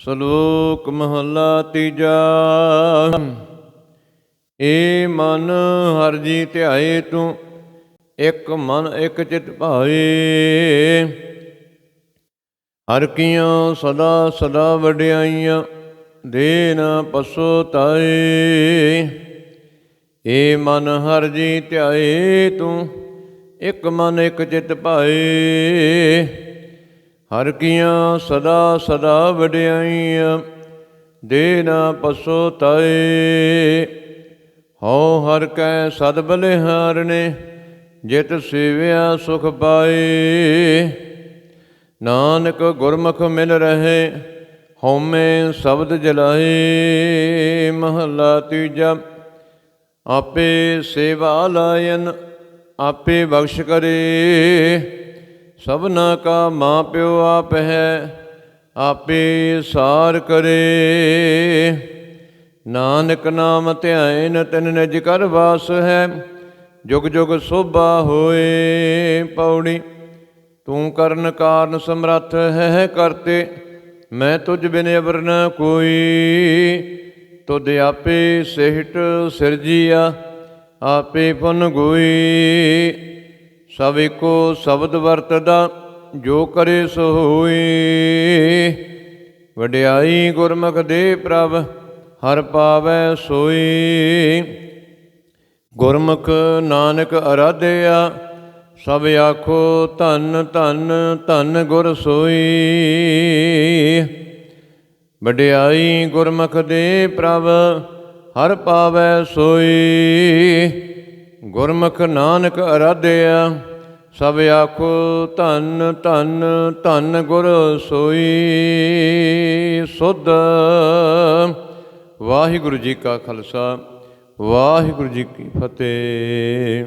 ਸ਼ਲੋਕ ਮਹਲਾ ਤੀਜਾ। ਏ ਮਨ ਹਰ ਜੀ ਧਿਆਏ ਤੂੰ, ਇੱਕ ਮਨ ਇੱਕ ਚਿਤ ਭਾਏ। ਹਰ ਕੀਆਂ ਸਦਾ ਸਦਾ ਵਡਿਆਈਆਂ, ਦੇ ਨਾ ਪਸੋ ਤਾਏ। ਏ ਮਨ ਹਰ ਜੀ ਧਿਆਏ ਤੂੰ, ਇੱਕ ਮਨ ਇੱਕ ਚਿਤ ਭਾਏ। ਹਰ ਕੀਆਂ ਸਦਾ ਸਦਾ ਵਡਿਆਈਆਂ ਦੇ ਨਾ ਪਸੋ ਤਾਏ। ਹਉ ਹਰ ਕੈ ਸਦ ਬਲਿਹਾਰਨੇ, ਜਿਤ ਸੇਵਿਆ ਸੁਖ ਪਾਏ। ਨਾਨਕ ਗੁਰਮੁਖ ਮਿਲ ਰਹੇ, ਹਉਮੈ ਸ਼ਬਦ ਜਲਾਏ। ਮਹਲਾ ਤੀਜਾ, ਆਪੇ ਸੇਵਾ ਲਾਇਨ, ਆਪੇ ਬਖਸ਼ ਕਰੇ। ਸਭਨਾ ਕਾ ਮਾਂ ਪਿਓ ਆਪ ਹੈ, ਆਪੇ ਸਾਰ ਕਰੇ। ਨਾਨਕ ਨਾਮ ਧਿਆਇਨ ਤਿਨ ਨਿਜ ਕਰ ਵਾਸ ਹੈ, ਜੁਗ ਜੁਗ ਸੋਭਾ ਹੋਏ ਪੌੜੀ। ਤੂੰ ਕਰਨ ਕਾਰਨ ਸਮਰੱਥ ਹੈ ਕਰਤੇ, ਮੈਂ ਤੁਝ ਬਿਨ ਅਵਰ ਨ ਕੋਈ। ਤੁਧ ਆਪੇ ਸਿਹਟ ਸਿਰਜੀਆ, ਆਪੇ ਪੁਨ ਗੋਈ। ਸਭ ਇੱਕੋ ਸ਼ਬਦ ਵਰਤਦਾ, ਜੋ ਕਰੇ ਸੋ ਹੋਈ। ਵਡਿਆਈ ਗੁਰਮੁਖ ਦੇ ਪ੍ਰਭ, ਹਰ ਪਾਵੈ ਸੋਈ। ਗੁਰਮੁਖ ਨਾਨਕ ਅਰਾਧਿਆ, ਸਭ ਆਖੋ ਧੰਨ ਧੰਨ ਧੰਨ ਗੁਰ ਸੋਈ। ਵਡਿਆਈ ਗੁਰਮੁਖ ਦੇ ਪ੍ਰਭ, ਹਰ ਪਾਵੈ ਸੋਈ। ਗੁਰਮੁਖ ਨਾਨਕ ਅਰਾਧਿਆ, ਸਭ ਆਖੋ ਧੰਨ ਧੰਨ ਧੰਨ ਗੁਰ ਸੋਈ ਸੁਧ। ਵਾਹਿਗੁਰੂ ਜੀ ਕਾ ਖਾਲਸਾ, ਵਾਹਿਗੁਰੂ ਜੀ ਕੀ ਫਤਿਹ।